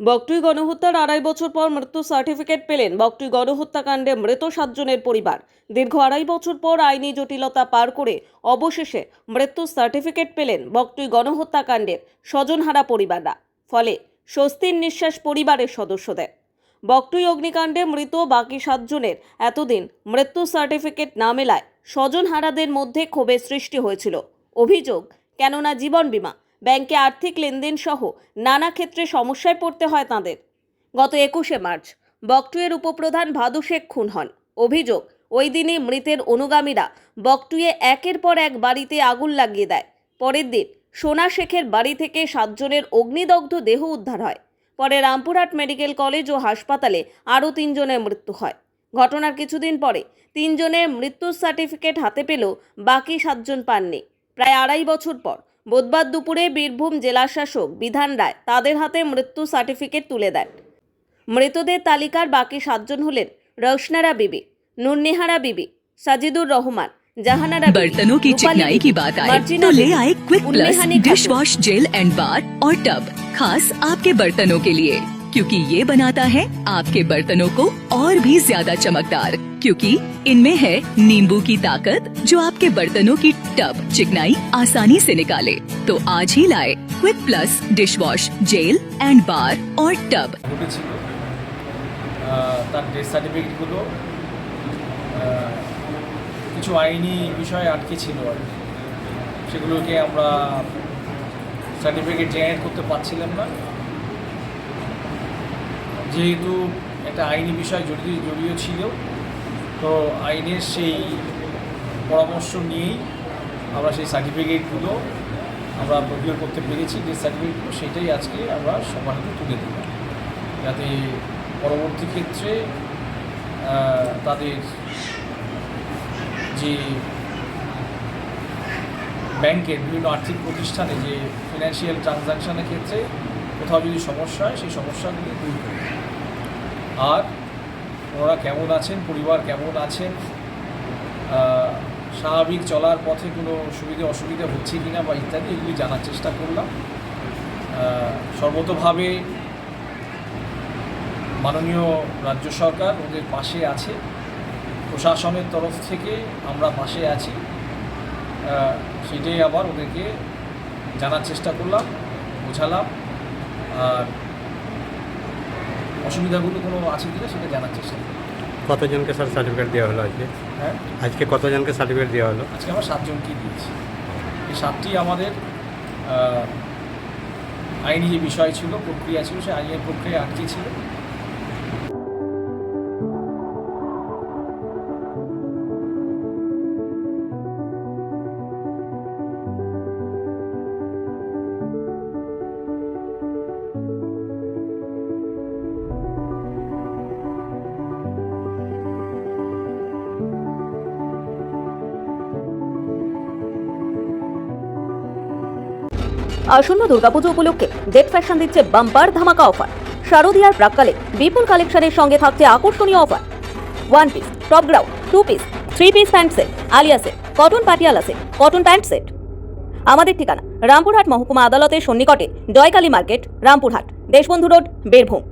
বকটুই গণহত্যার আড়াই বছর পর মৃত্যু সার্টিফিকেট পেলেন বকটুই গণহত্যাকাণ্ডে মৃত সাতজনের পরিবার। দীর্ঘ আড়াই বছর পর আইনি জটিলতা পার করে অবশেষে মৃত্যু সার্টিফিকেট পেলেন বকটুই গণহত্যাকাণ্ডের স্বজনহারা পরিবাররা। ফলে স্বস্তির নিঃশ্বাস পরিবারের সদস্যদের। বকটুই অগ্নিকাণ্ডে মৃত বাকি সাতজনের এতদিন মৃত্যু সার্টিফিকেট না মেলায় স্বজনহারাদের মধ্যে ক্ষোভের সৃষ্টি হয়েছিল। অভিযোগ, কেননা জীবন বীমা ব্যাংকে আর্থিক লেনদেন সহ নানা ক্ষেত্রে সমস্যায় পড়তে হয় তাদের। গত একুশে মার্চ বকটুয়ের উপপ্রধান ভাদু শেখ খুন হন। অভিযোগ, ওই দিনই মৃতের অনুগামীরা বকটুয়ে একের পর এক বাড়িতে আগুন লাগিয়ে দেয়। পরের দিন সোনা শেখের বাড়ি থেকে সাতজনের অগ্নিদগ্ধ দেহ উদ্ধার হয়। পরে রামপুরহাট মেডিকেল কলেজ ও হাসপাতালে আরও তিনজনের মৃত্যু হয়। ঘটনার কিছুদিন পরে তিনজনের মৃত্যুর সার্টিফিকেট হাতে পেলেও বাকি সাতজন পাননি। প্রায় আড়াই বছর পর বুধবার দুপুরে বীরভূম জেলাশাসক বিধান রায় তাদের হাতে মৃত্যু সার্টিফিকেট তুলে দেন মৃতদের তালিকার বাকি সাতজন হলেন রৌশনারা বিবি নুরনেহারা বিবি সাজিদুর রহমান জাহানারা বিবি, बर्तनों की रूपाली चिकनाई बिबी, की बात आए मार्जिना तो ले बिबी, आए quick plus उन्मेहानी dish Khatoon. Wash gel and bar और टब खास आपके बर्तनों के लिए क्योंकि ये बनाता है आपके बर्तनों को और भी ज्यादा चमकदार क्योंकि इनमें है नींबू की ताकत जो आपके बर्तनों की टब चिकनाई आसानी से निकाले तो आज ही लाए quick plus dish wash gel and bar और टब ঘটেছিল আহ, তার ডেথ সার্টিফিকেটগুলো আহ, কিছু আইনি বিষয়ে আটকে ছিল আর কি। সেগুলোকে আমরা সার্টিফিকেট জেনারেট করতে পারছিলাম না যেহেতু একটা আইনি বিষয় জড়িয়ে জড়িয়ে ছিল, তো আইনের সেই পরামর্শ নিয়েই আমরা সেই সার্টিফিকেটগুলো আমরা প্রক্রিয়া করতে পেরেছি। যে সার্টিফিকেটগুলো সেটাই আজকে আমরা সবার হাতে তুলে দিলাম যাতে পরবর্তী ক্ষেত্রে তাদের যে ব্যাংকের বিভিন্ন আর্থিক প্রতিষ্ঠানে যে ফিনান্সিয়াল ট্রানজাকশানের ক্ষেত্রে কোথাও যদি সমস্যা হয়, সেই সমস্যাগুলি দূর করবে আর ওনারা কেমন আছেন, পরিবার কেমন আছেন স্বাভাবিক চলার পথে কোনো সুবিধে অসুবিধা হচ্ছে কিনা বা ইত্যাদি, এগুলি জানার চেষ্টা করলাম। সর্বতভাবে মাননীয় রাজ্য সরকার ওদের পাশে আছে। প্রশাসনের তরফ থেকে আমরা পাশে আছি। সেটাই আবার ওদেরকে জানার চেষ্টা করলাম, বোঝালাম। আর অসুবিধাগুলো কোনো আছে কিনা সেটা জানার চেষ্টা করি কতজনকে স্যার সার্টিফিকেট দেওয়া হলো আজকে? হ্যাঁ? আজকে কতজনকে সার্টিফিকেট দেওয়া হলো? আজকে আমরা সাতজনকে দিয়েছি। এই সাতটি আমাদের আহ, আইনি যে বিষয় ছিল প্রক্রিয়া ছিল সেই আইনের প্রক্রিয়া আটকে ছিল। আসন্ন দুর্গাপুজো উপলক্ষে জেট ফ্যাশন দিচ্ছে বাম্পার ধামাকা অফার। শারদীয়ার প্রাককালে বিপুল কালেকশনের সঙ্গে থাকছে আকর্ষণীয় offer. One piece top ground two piece three piece pant set Alia set cotton Patiala আছে কটন প্যান্ট সেট আমাদের ঠিকানা, রামপুরহাট মহকুমা আদালতের সন্নিকটে, জয়কালী মার্কেট, রামপুরহাট, দেশবন্ধু রোড, বীরভূম।